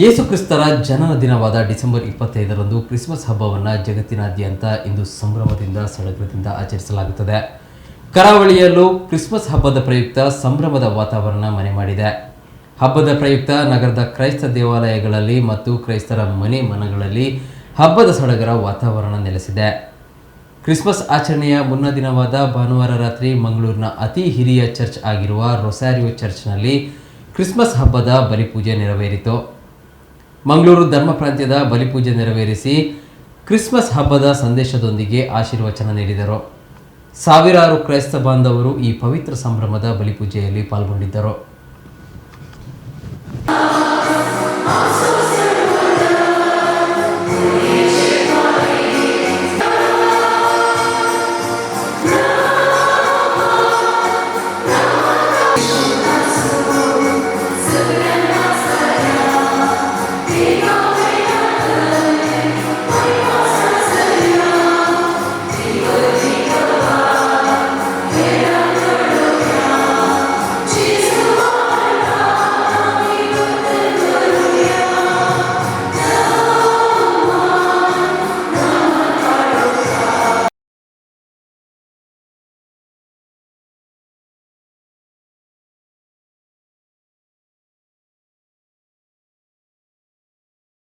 ಯೇಸು ಕ್ರಿಸ್ತರ ಜನನ ದಿನವಾದ ಡಿಸೆಂಬರ್ ಇಪ್ಪತ್ತೈದರಂದು ಕ್ರಿಸ್ಮಸ್ ಹಬ್ಬವನ್ನು ಜಗತ್ತಿನಾದ್ಯಂತ ಇಂದು ಸಂಭ್ರಮದಿಂದ, ಸಡಗರದಿಂದ ಆಚರಿಸಲಾಗುತ್ತದೆ. ಕರಾವಳಿಯಲ್ಲೂ ಕ್ರಿಸ್ಮಸ್ ಹಬ್ಬದ ಪ್ರಯುಕ್ತ ಸಂಭ್ರಮದ ವಾತಾವರಣ ಮನೆ ಮಾಡಿದೆ. ಹಬ್ಬದ ಪ್ರಯುಕ್ತ ನಗರದ ಕ್ರೈಸ್ತ ದೇವಾಲಯಗಳಲ್ಲಿ ಮತ್ತು ಕ್ರೈಸ್ತರ ಮನೆ ಮನಗಳಲ್ಲಿ ಹಬ್ಬದ ಸಡಗರ ವಾತಾವರಣ ನೆಲೆಸಿದೆ. ಕ್ರಿಸ್ಮಸ್ ಆಚರಣೆಯ ಮುನ್ನ ದಿನವಾದ ಭಾನುವಾರ ರಾತ್ರಿ ಮಂಗಳೂರಿನ ಅತಿ ಹಿರಿಯ ಚರ್ಚ್ ಆಗಿರುವ ರೊಸಾರಿಯೋ ಚರ್ಚ್ನಲ್ಲಿ ಕ್ರಿಸ್ಮಸ್ ಹಬ್ಬದ ಬಲಿಪೂಜೆ ನೆರವೇರಿತು. ಮಂಗಳೂರು ಧರ್ಮ ಪ್ರಾಂತ್ಯದ ಬಲಿಪೂಜೆ ನೆರವೇರಿಸಿ ಕ್ರಿಸ್ಮಸ್ ಹಬ್ಬದ ಸಂದೇಶದೊಂದಿಗೆ ಆಶೀರ್ವಚನ ನೀಡಿದರು. ಸಾವಿರಾರು ಕ್ರೈಸ್ತ ಬಾಂಧವರು ಈ ಪವಿತ್ರ ಸಂಭ್ರಮದ ಬಲಿಪೂಜೆಯಲ್ಲಿ ಪಾಲ್ಗೊಂಡಿದ್ದರು.